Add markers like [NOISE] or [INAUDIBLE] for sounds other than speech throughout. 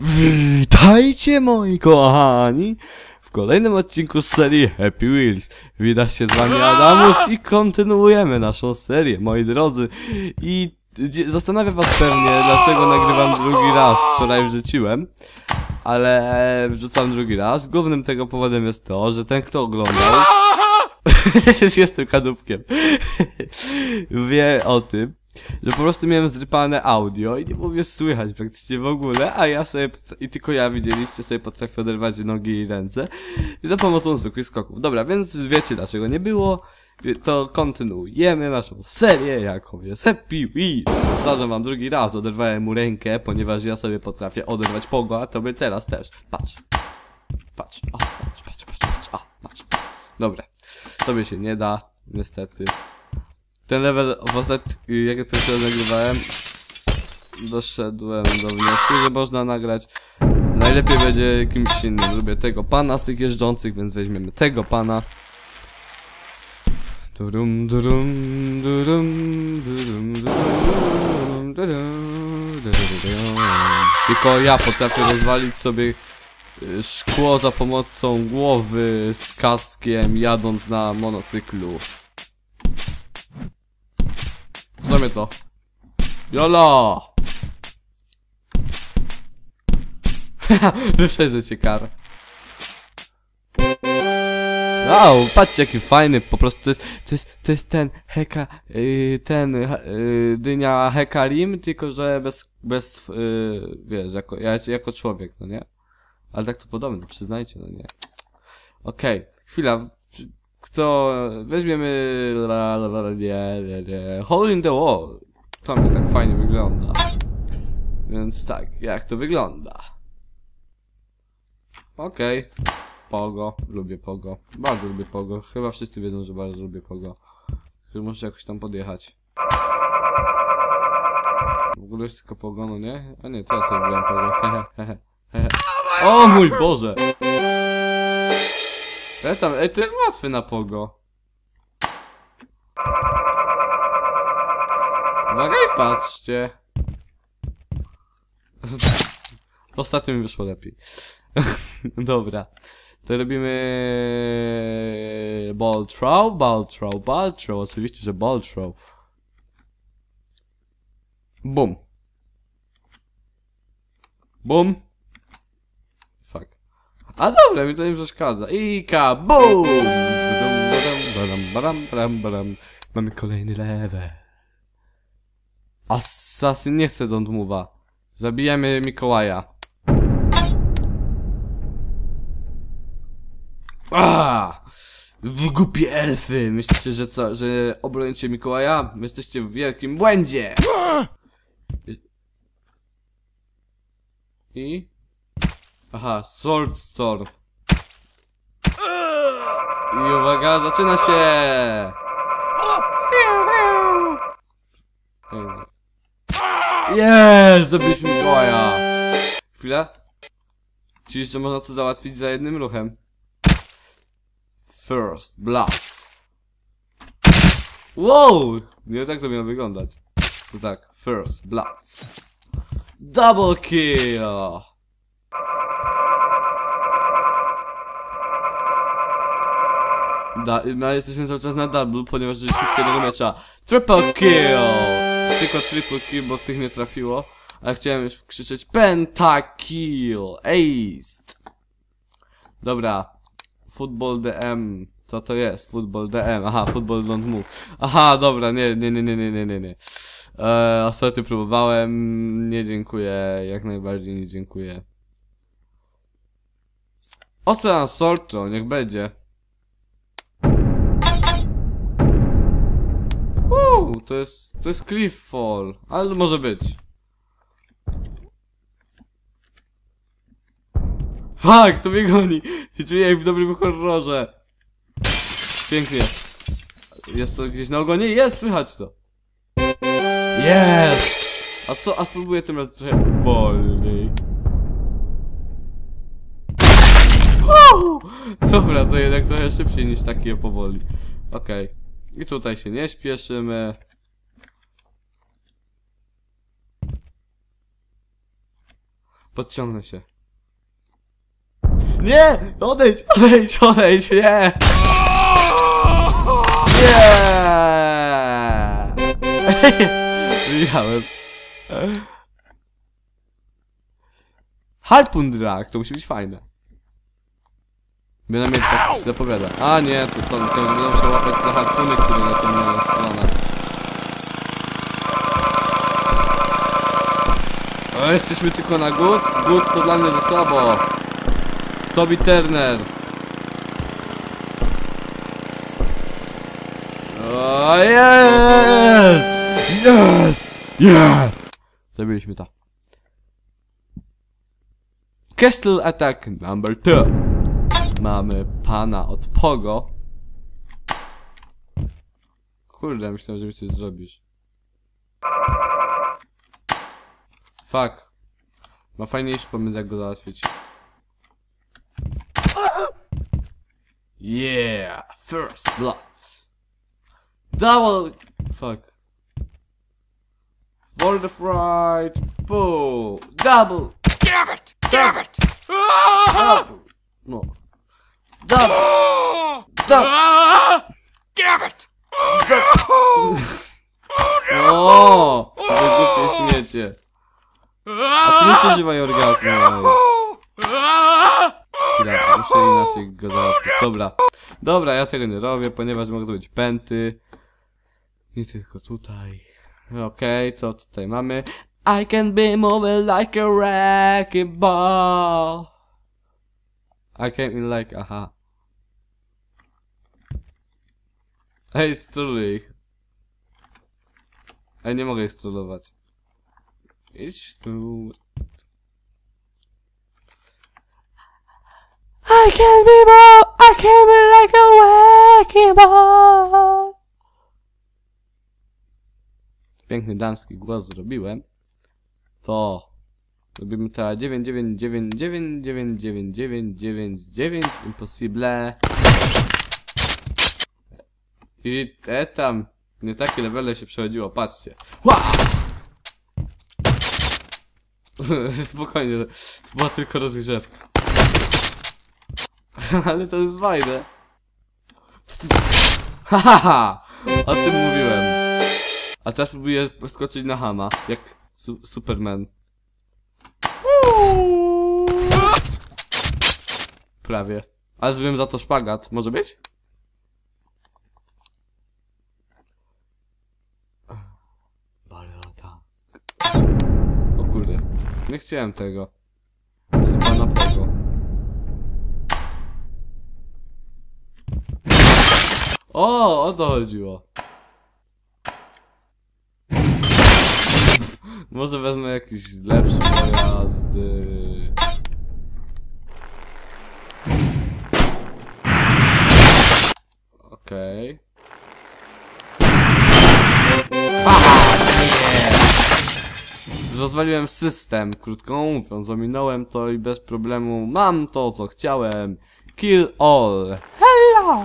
Witajcie moi kochani w kolejnym odcinku z serii Happy Wheels. Widać się z wami Adamus i kontynuujemy naszą serię, moi drodzy. I dzie- zastanawia was pewnie, dlaczego nagrywam drugi raz. Wczoraj wrzuciłem, ale wrzucam drugi raz. Głównym tego powodem jest to, że ten kto oglądał [LAUGHS] jestem kadłubkiem. [LAUGHS] Wie o tym, że po prostu miałem zrypane audio i nie było słychać praktycznie w ogóle, a ja sobie, i tylko ja widzieliście, sobie potrafię oderwać nogi i ręce i za pomocą zwykłych skoków. Dobra, więc wiecie dlaczego nie było, to kontynuujemy naszą serię, jaką jest Happy Wheels. Powtarzam wam drugi raz, oderwałem mu rękę, ponieważ ja sobie potrafię oderwać pogo, a tobie teraz też. Patrz. Patrz, o, patrz, patrz, patrz, patrz, patrz. Dobra. Tobie się nie da, niestety. Ten level w ostatni, jak ja pierwszy raz nagrywałem, doszedłem do wniosku, że można nagrać. Najlepiej będzie kimś innym. Lubię tego pana z tych jeżdżących, więc weźmiemy tego pana. Durum, durum, durum, durum, durum. Tylko ja potrafię rozwalić sobie y, szkło za pomocą głowy z kaskiem jadąc na monocyklu. Zrobię to. Jolo! [LAUGHS] Wyprzedzę cię karę. Wow, patrzcie jaki fajny, po prostu to jest, to jest, to jest ten heka, yy, ten, yy, dynia hekarim, tylko że bez, bez, yy, wiesz, jako, ja, jako człowiek, no nie? Ale tak to podobne, przyznajcie, no nie? Okej, chwila, kto, weźmiemy, hole in the wall, to mi tak fajnie wygląda. Więc tak, jak to wygląda? Okej. Pogo, lubię Pogo. Bardzo lubię Pogo. Chyba wszyscy wiedzą, że bardzo lubię Pogo. Chyba muszę jakoś tam podjechać. W ogóle jest tylko Pogo, no nie? A nie, to ja sobie Pogo. [LAUGHS] O mój Boże! E tam, ej, to jest łatwe na Pogo. Uwaga i patrzcie. [LAUGHS] Ostatnio mi wyszło lepiej. [LAUGHS] Dobra. To robimy ball throw, ball throw, ball throw. Oczywiście, że ball throw. Bum. Bum. A dobra, mi to nie przeszkadza. I kabum! Mamy kolejny level. Assassin nie chce don't move'a. Zabijamy Mikołaja. A! Wy głupie elfy! Myślicie, że co, że obronicie Mikołaja? Wy Jesteście w wielkim błędzie! I? Aha, Sword Storm. I uwaga, zaczyna się! Jest! Zabiliśmy Mikołaja! Chwila. Czy jeszcze można to załatwić za jednym ruchem? First Blood. Wow! Nie tak to miało wyglądać. To tak, First Blood. Double kill! Da no, jesteśmy cały czas na double, ponieważ żeśmy jednego miecza. Triple kill! Tylko triple kill, bo tych nie trafiło. ale chciałem już krzyczeć Pentakill! Ace! Dobra. Football DM. Co to jest? Football DM. Aha, football don't move. Aha, dobra, nie, nie, nie, nie, nie, nie, nie. Eee, ostatnio próbowałem. Nie dziękuję. Jak najbardziej nie dziękuję. Ocean Sorto, niech będzie. To jest, to jest Cliff Fall. Ale może być. Fuck, to mnie goni. Się czuję jak w dobrym horrorze. Pięknie. Jest to gdzieś na ogonie? Jest, słychać to. Jest! A co, a spróbuję tym razem trochę wolniej. Dobra, to jednak trochę szybciej niż takie powoli. Okej. I tutaj się nie śpieszymy. Podciągnę się. Nie! Odejdź, odejdź, odejdź, nie! Nie! Wyjechałem. Harpun drag, to musi być fajne. Bynajmniej tak się zapowiada. A nie, to, to, to będę musiał łapać te harpuny, które lecą na stronę. O, jesteśmy tylko na good? Good to dla mnie za słabo. Toby Turner. O, jest! Jest! Jest! Zrobiliśmy to. Castle Attack number 2. Mamy pana od Pogo. Kurde, myślałem, że mi coś zrobisz. Fuck. Ma fajniejszy pomysł, jak go załatwić. Yeah! First blood. Double... Fuck. The fright. Pull. Double. Damn it! Damn it! Double. No. Double. Ah! Damn it! O! To głupie śmiecie. A ty nie przeżywaj orgazmu. Chwila, muszę inaczej go załatwić. Dobra. Dobra, ja tego nie robię, ponieważ mogą to być pęty. Nie tylko tutaj. Okej, co tutaj mamy? I can be moving like a wrecking ball. I can in like, aha. Ej, stroluj ich. Ej, nie mogę ich strollować. Idź tu. I can be more, I can be like a wrecking ball. Piękny damski głos zrobiłem. To robimy teraz 9 9 9 9 9 9 9 9 9 impossible. I te tam nie takie levele się przechodziło, patrzcie. Wow! [LAUGHS] Spokojnie, to była tylko rozgrzewka. [LAUGHS] Ale to jest fajne. Hahaha! O tym mówiłem. A teraz próbuję skoczyć na Hama, jak su Superman. Prawie. Ale zrobiłem za to szpagat. Może być? Balota. O kurde. Nie chciałem tego. Chcę pana. O, o to chodziło. Może wezmę jakiś lepszy pojazd. Okej. Rozwaliłem system, krótko mówiąc, ominąłem to i bez problemu mam to, co chciałem. Kill all. Hello!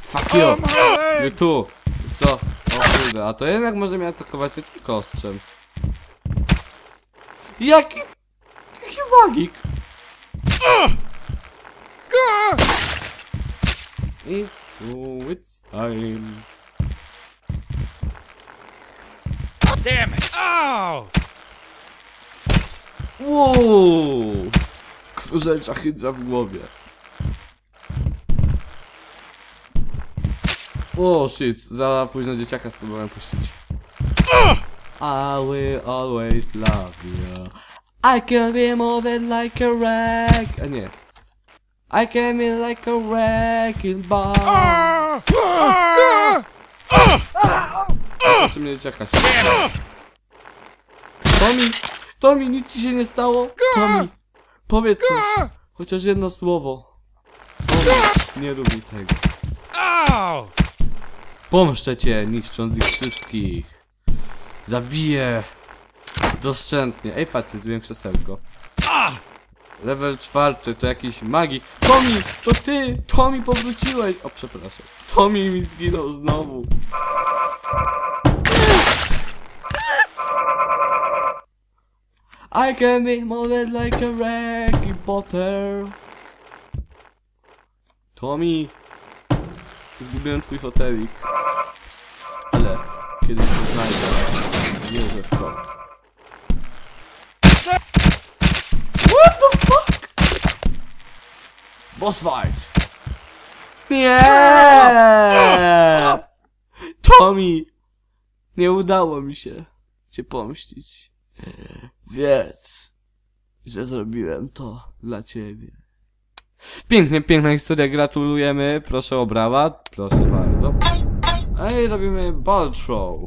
Fuck you! You too! Co? O kurde, a to jednak może mnie atakować tylko ostrzem. Jaki... Jaki magik! I oh, it's time. Damn it! Oh! Wow! Krzyżecza hydra w głowie. O shit, za późno dzieciaka spróbowałem puścić. I will always love you. I can be moving like a wreck. A nie. I can be like a wrecking ball. Ah. Ah. Ah. Czy mnie się Tomi! Tomi, nic ci się nie stało? Tomi, powiedz coś. Chociaż jedno słowo. Tomi, nie lubi tego. Pomszczę cię, niszcząc ich wszystkich. Zabiję. Doszczętnie. Ej, patrzcie, krzesełko. Ah! Level czwarty to jakiś magik. Tomi, to ty! Tomi, powróciłeś! O, przepraszam. Tomi mi zginął znowu. I can be molded like a Harry Potter. Tommy. Zgubiłem twój fotelik. Ale kiedyś się znajdę. Wierzę w to. What the fuck? Boss fight! Nie! Tommy! Nie udało mi się cię pomścić. Wiedz, że zrobiłem to dla ciebie. Pięknie, piękna historia, gratulujemy. Proszę o brawa, proszę bardzo. Ej, robimy ball throw.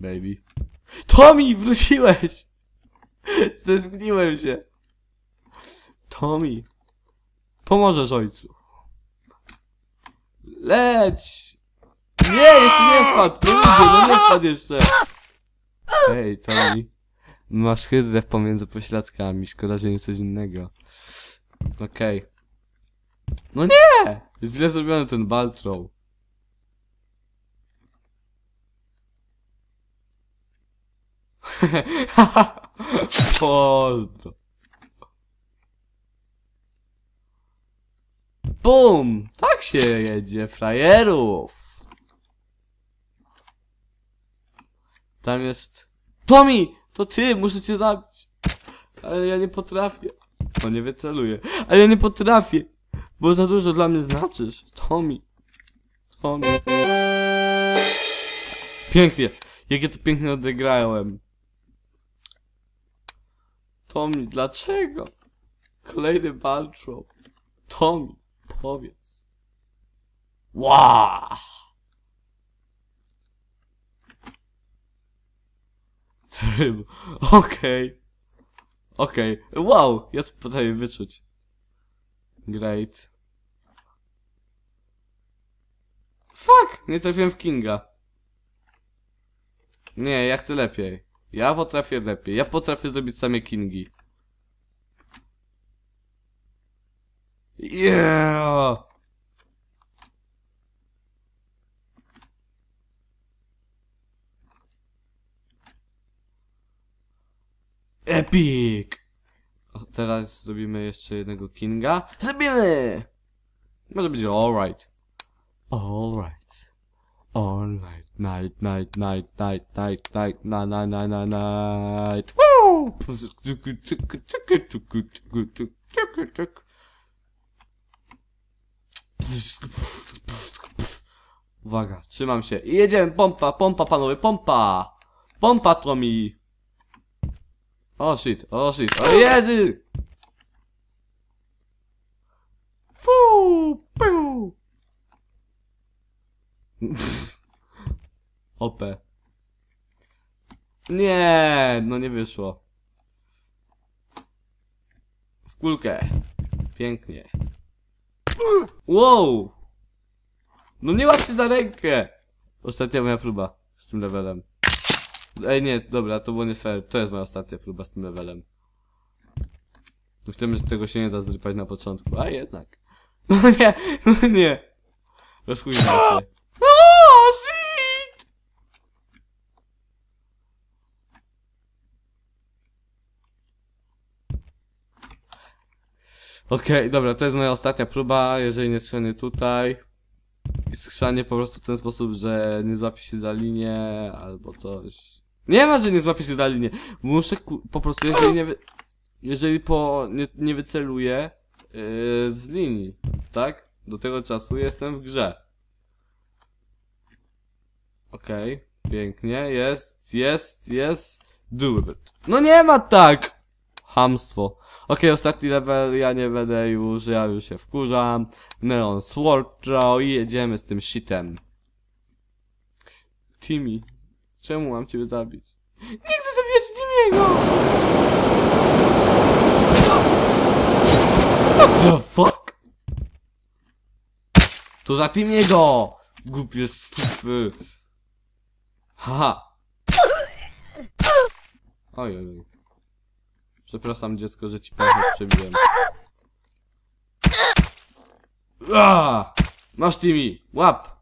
Baby. Tommy, wróciłeś! [LAUGHS] Stęskniłem się. Tommy. Pomożesz ojcu. Leć! Nie, jeszcze nie wpadł! No ludzie, no nie wpadł jeszcze! Hej, Tommy. Masz hydrę pomiędzy pośladkami, szkoda, że nie coś innego. Okej. No nie! Jest źle zrobiony ten Baltrow. [LAUGHS] Pozdro. Bum! Tak się jedzie, frajerów! Tam jest... Tommy! To ty! Muszę cię zabić! Ale ja nie potrafię. No nie wyceluję. Ale ja nie potrafię! Bo za dużo dla mnie znaczysz. Tommy. Tommy. Pięknie. Jakie to pięknie odegrałem. Tommy, dlaczego? Kolejny Baltrow. Tommy, powiedz. Wow! Terrible. Okej. Okej. Wow! Ja to potrafię wyczuć. Great. Fuck! Nie trafiłem w Kinga. Nie, ja chcę lepiej. Ja potrafię lepiej. Ja potrafię zrobić same Kingi. Yeah! Epic! O, teraz zrobimy jeszcze jednego Kinga. Zrobimy! Może być alright. Alright. Alright. Night, night, night, night, night, night, na, na, na, na, night. Woo! Uwaga, trzymam się. I jedziemy, pompa, pompa, panowie, pompa! Pompa, Tommy! O shit, o shit, o jedy! Fu, piu. [LAUGHS] OP. Nie, no nie wyszło. W kulkę. Pięknie. Wow! No nie łap się za rękę! Ostatnia moja próba z tym levelem. Ej, nie, dobra, to było nie fair. To jest moja ostatnia próba z tym levelem. Chcemy, że tego się nie da zrypać na początku, a jednak. [LAUGHS] No nie, no nie. Rozchujmy się. [LAUGHS] O, shit! Okej, dobra, to jest moja ostatnia próba, jeżeli nie schrzanię tutaj. I skrzanie po prostu w ten sposób, że nie złapie się za linię, albo coś. Nie ma, że nie złapie się za linię. Muszę ku... po prostu, jeżeli nie wy... Jeżeli po... nie, nie wyceluję yy, z linii, tak? Do tego czasu jestem w grze. Okej, pięknie, jest, jest, jest. Do it. No nie ma tak! Hamstwo. Okej, ostatni level, ja nie będę już, ja już się wkurzam. Neon Sword Draw i jedziemy z tym shitem. Timmy, czemu mam ciebie zabić? Nie chcę zabijać Timmy'ego! What the fuck? To za Timmy'ego! Głupie stupy. Haha. Oj, oj, oj. Przepraszam dziecko, że ci pęcherz przebiłem. Aaaa! Masz Timmy! Łap!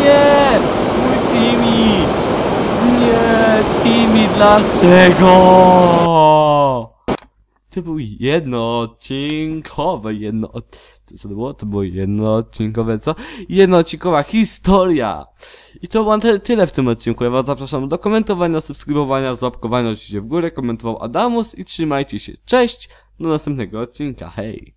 Nie! Mój mi dlaczego? To był jednoodcinkowe, jedno... Co to było? To było jednoodcinkowe, co? Jednoodcinkowa historia! I to było ty- tyle w tym odcinku. Ja was zapraszam do komentowania, subskrybowania, złapkowania oczywiście w górę. Komentował Adamus i trzymajcie się. Cześć! Do następnego odcinka. Hej!